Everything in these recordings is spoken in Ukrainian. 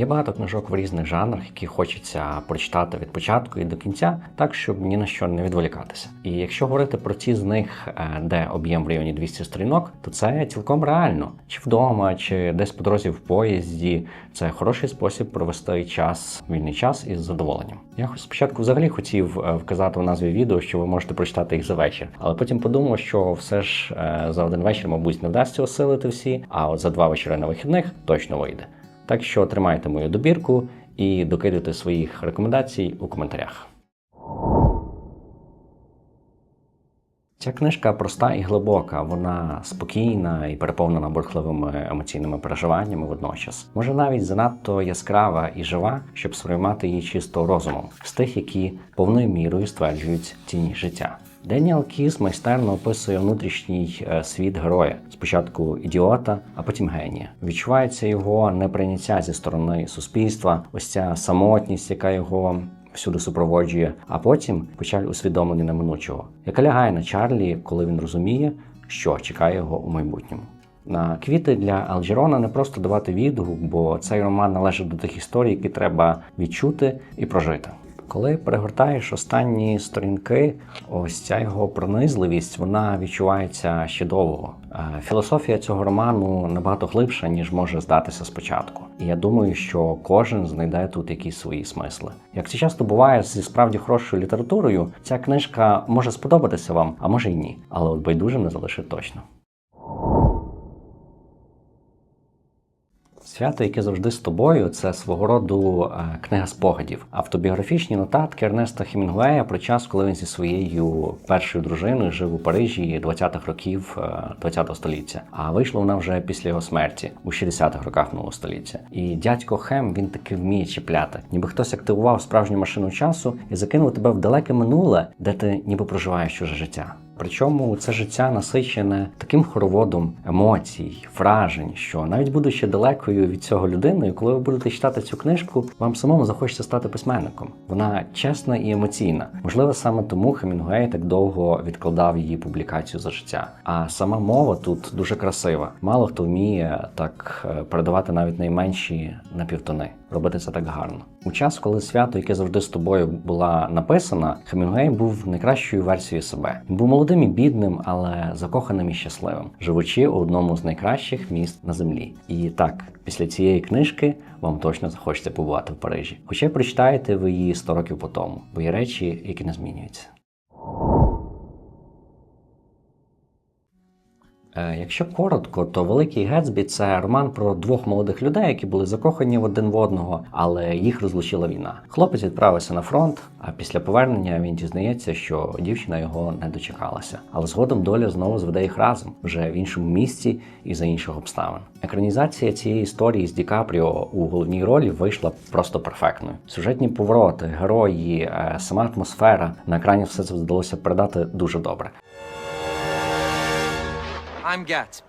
Є багато книжок в різних жанрах, які хочеться прочитати від початку і до кінця, так щоб ні на що не відволікатися. І якщо говорити про ті з них, е, де об'єм в районі 200 сторінок, то це цілком реально. Чи вдома, чи десь по дорозі в поїзді. Це хороший спосіб провести час, вільний час із задоволенням. Я спочатку взагалі хотів е, вказати в назві відео, що ви можете прочитати їх за вечір, але потім подумав, що все ж е, за один вечір, мабуть, не вдасться осилити всі, а от за два вечори на вихідних точно вийде. Так що тримайте мою добірку і докидуйте своїх рекомендацій у коментарях. Ця книжка проста і глибока, вона спокійна і переповнена бурхливими емоційними переживаннями водночас. Може навіть занадто яскрава і жива, щоб сприймати її чисто розумом, з тих, які повною мірою стверджують тіні життя. Деніел Кіс майстерно описує внутрішній е, світ героя, спочатку ідіота, а потім генія. Відчувається його неприйняття зі сторони суспільства, ось ця самотність, яка його всюди супроводжує, а потім печаль усвідомлення неминучого, яка лягає на Чарлі, коли він розуміє, що чекає його у майбутньому. На квіти для Алджерона не просто давати відгук, бо цей роман належить до тих історій, які треба відчути і прожити. Коли перегортаєш останні сторінки, ось ця його пронизливість вона відчувається ще довго. Е, Філософія цього роману набагато глибша, ніж може здатися спочатку. І я думаю, що кожен знайде тут якісь свої смисли. Як це часто буває зі справді хорошою літературою, ця книжка може сподобатися вам, а може й ні. Але от байдужим не залишить точно. Свято, яке завжди з тобою, це свого роду е, книга спогадів, автобіографічні нотатки Ернеста Хемінгуея про час, коли він зі своєю першою дружиною жив у Парижі 20-х років е, 20-го століття. А вийшла вона вже після його смерті у 60-х роках минулого століття. І дядько Хем він таки вміє чіпляти, ніби хтось активував справжню машину часу і закинув тебе в далеке минуле, де ти ніби проживаєш чуже життя. Причому це життя насичене таким хороводом емоцій, вражень, що навіть будучи далекою від цього людиною, коли ви будете читати цю книжку, вам самому захочеться стати письменником. Вона чесна і емоційна. Можливо, саме тому Хемінгуей так довго відкладав її публікацію за життя. А сама мова тут дуже красива. Мало хто вміє так е, передавати навіть найменші напівтони. Робити це так гарно. У час, коли свято, яке завжди з тобою була написана, Хемінгуей був найкращою версією себе. Він був молодим і бідним, але закоханим і щасливим, живучи у одному з найкращих міст на землі. І так, після цієї книжки вам точно захочеться побувати в Парижі. Хоча прочитаєте ви її 100 років по тому, бо є речі, які не змінюються. Якщо коротко, то Великий Гетсбі це роман про двох молодих людей, які були закохані в один в одного, але їх розлучила війна. Хлопець відправився на фронт, а після повернення він дізнається, що дівчина його не дочекалася. Але згодом доля знову зведе їх разом вже в іншому місці і за інших обставин. Екранізація цієї історії з Ді Капріо у головній ролі вийшла просто перфектною. Сюжетні повороти, герої, е, сама атмосфера на екрані все це вдалося передати дуже добре. I'm Gatsby.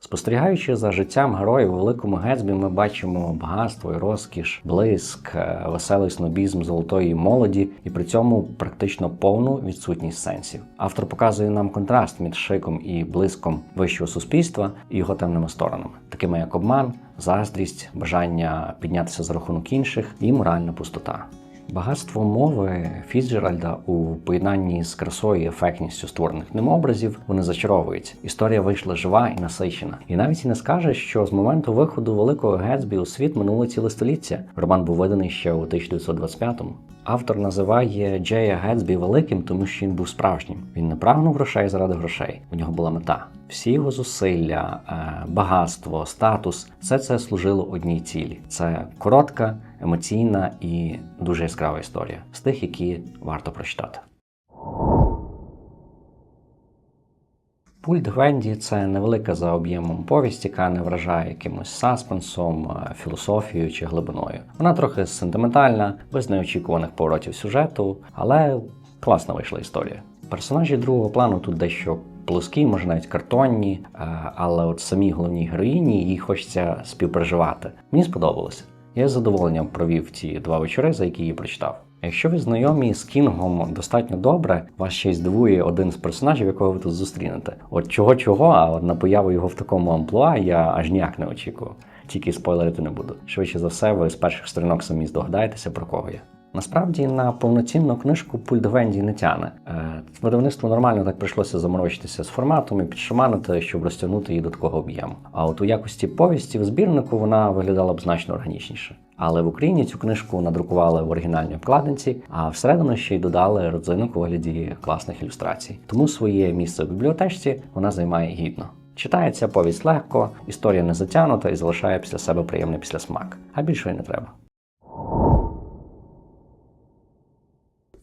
Спостерігаючи за життям героїв у великому Гетсбі, ми бачимо багатство і розкіш, блиск, е, веселий снобізм золотої молоді і при цьому практично повну відсутність сенсів. Автор показує нам контраст між шиком і блиском вищого суспільства і його темними сторонами, такими як обман, заздрість, бажання піднятися за рахунок інших і моральна пустота. Багатство мови Фіцджеральда у поєднанні з красою і ефектністю створених ним образів вони зачаровують. Історія вийшла жива і насичена. І навіть і не скаже, що з моменту виходу великого Гетсбі у світ минуло ціле століття. Роман був виданий ще у 1925-му. Автор називає Джея Гетсбі великим, тому що він був справжнім. Він не прагнув грошей заради грошей. У нього була мета. Всі його зусилля, е, багатство, статус все це служило одній цілі. Це коротка, емоційна і дуже яскрава історія з тих, які варто прочитати. Пульт Гвенді це невелика за об'ємом повість, яка не вражає якимось саспенсом, філософією чи глибиною. Вона трохи сентиментальна, без неочікуваних поворотів сюжету, але класна вийшла історія. Персонажі другого плану тут дещо плоскі, може навіть картонні, е, але от самій головній героїні їй хочеться співпереживати. Мені сподобалося. Я з задоволенням провів ці два вечори, за які її прочитав. Якщо ви знайомі з Кінгом достатньо добре, вас ще й здивує один з персонажів, якого ви тут зустрінете. От чого чого, а от на появу його в такому амплуа я аж ніяк не очікував. Тільки спойлерити не буду. Швидше за все, ви з перших сторінок самі здогадаєтеся про кого я. Насправді на повноцінну книжку пульт Венді не тяне. Е, Видавництву нормально так прийшлося заморочитися з форматом і підшаманити, щоб розтягнути її до такого об'єму. А от у якості повісті в збірнику вона виглядала б значно органічніше. Але в Україні цю книжку надрукували в оригінальній обкладинці, а всередину ще й додали родзинок у вигляді класних ілюстрацій. Тому своє місце в бібліотечці вона займає гідно. Читається повість легко, історія не затягнута і залишає після себе приємний післясмак. А більше не треба.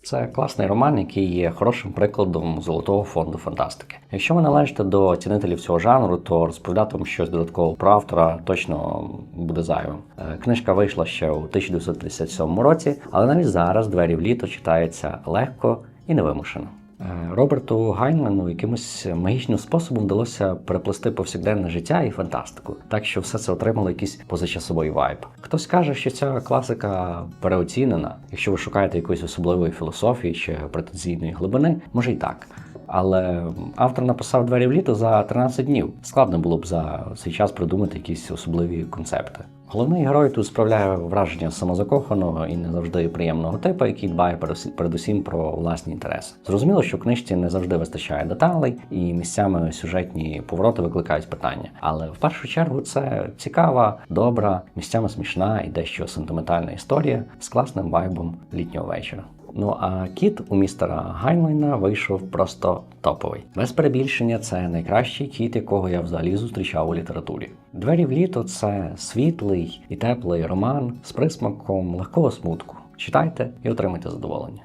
Це класний роман, який є хорошим прикладом золотого фонду фантастики. Якщо ви належите до цінителів цього жанру, то розповідати вам щось додатково про автора точно буде зайвим. Е, Книжка вийшла ще у 1957 році, але навіть зараз двері в літо читається легко і невимушено. Е, Роберту Гайнману якимось магічним способом вдалося переплести повсякденне життя і фантастику, так що все це отримало якийсь позачасовий вайб. Хтось каже, що ця класика переоцінена. Якщо ви шукаєте якоїсь особливої філософії чи претензійної глибини, може й так. Але автор написав двері в літо за 13 днів. Складно було б за цей час придумати якісь особливі концепти. Головний герой тут справляє враження самозакоханого і не завжди приємного типу, який дбає передусім про власні інтереси. Зрозуміло, що в книжці не завжди вистачає деталей, і місцями сюжетні повороти викликають питання. Але в першу чергу це цікава, добра, місцями смішна і дещо сентиментальна історія з класним вайбом літнього вечора. Ну а кіт у містера Гайнлайна вийшов просто топовий. Без перебільшення, це найкращий кіт, якого я взагалі зустрічав у літературі. Двері в літо це світлий і теплий роман з присмаком легкого смутку. Читайте і отримайте задоволення.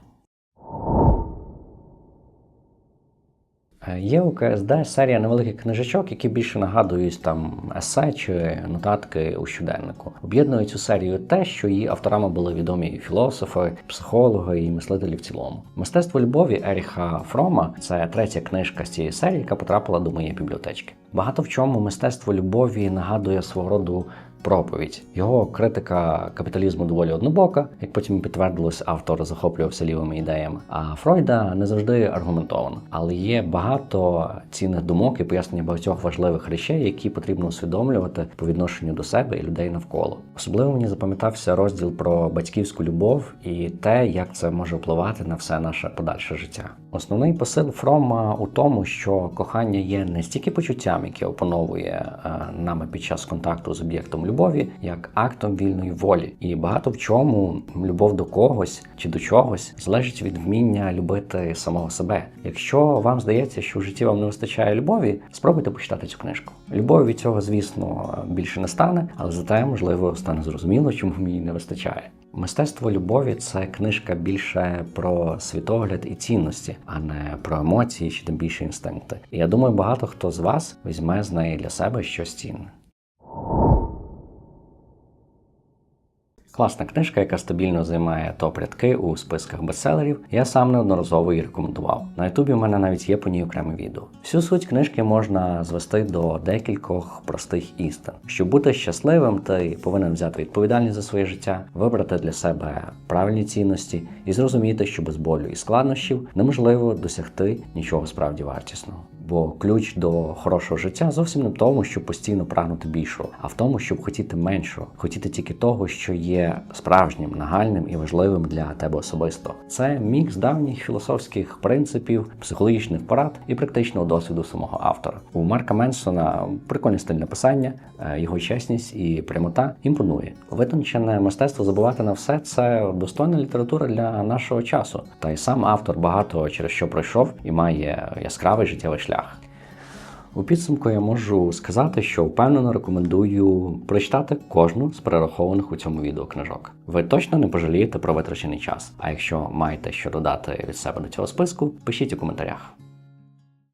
Є у КСД серія невеликих книжечок, які більше нагадують там есе чи нотатки у щоденнику. Об'єднує цю серію те, що її авторами були відомі філософи, психологи і мислителі в цілому. Мистецтво любові Еріха Фрома це третя книжка з цієї серії, яка потрапила до моєї бібліотечки. Багато в чому мистецтво любові нагадує свого роду проповідь. Його критика капіталізму доволі однобока, як потім підтвердилось, автор захоплювався лівими ідеями. А Фройда не завжди аргументовано, але є багато цінних думок і пояснення багатьох важливих речей, які потрібно усвідомлювати по відношенню до себе і людей навколо. Особливо мені запам'ятався розділ про батьківську любов і те, як це може впливати на все наше подальше життя. Основний посил Фрома у тому, що кохання є не стільки почуттям, яке опановує е, нами під час контакту з об'єктом любові, як актом вільної волі. І багато в чому любов до когось чи до чогось залежить від вміння любити самого себе. Якщо вам здається, що в житті вам не вистачає любові, спробуйте почитати цю книжку. Любові від цього, звісно, більше не стане, але зате можливо стане зрозуміло, чому мені не вистачає. Мистецтво любові це книжка більше про світогляд і цінності, а не про емоції чи тим більше інстинкти. І я думаю, багато хто з вас візьме з неї для себе щось цінне. Класна книжка, яка стабільно займає топ-рядки у списках бестселерів. Я сам неодноразово її рекомендував. На Ютубі у мене навіть є по ній окреме відео. Всю суть книжки можна звести до декількох простих істин. Щоб бути щасливим, ти повинен взяти відповідальність за своє життя, вибрати для себе правильні цінності і зрозуміти, що без болю і складнощів неможливо досягти нічого справді вартісного. Бо ключ до хорошого життя зовсім не в тому, щоб постійно прагнути більшого, а в тому, щоб хотіти меншого, хотіти тільки того, що є справжнім, нагальним і важливим для тебе особисто. Це мікс давніх філософських принципів, психологічних порад і практичного досвіду самого автора. У Марка Менсона прикольний стиль написання, е, його чесність і прямота імпонує. Витончене мистецтво забувати на все це достойна література для нашого часу. Та й сам автор багато через що пройшов і має яскравий життєвий шлях. У підсумку я можу сказати, що впевнено рекомендую прочитати кожну з перерахованих у цьому відео книжок. Ви точно не пожалієте про витрачений час. А якщо маєте що додати від себе до цього списку, пишіть у коментарях.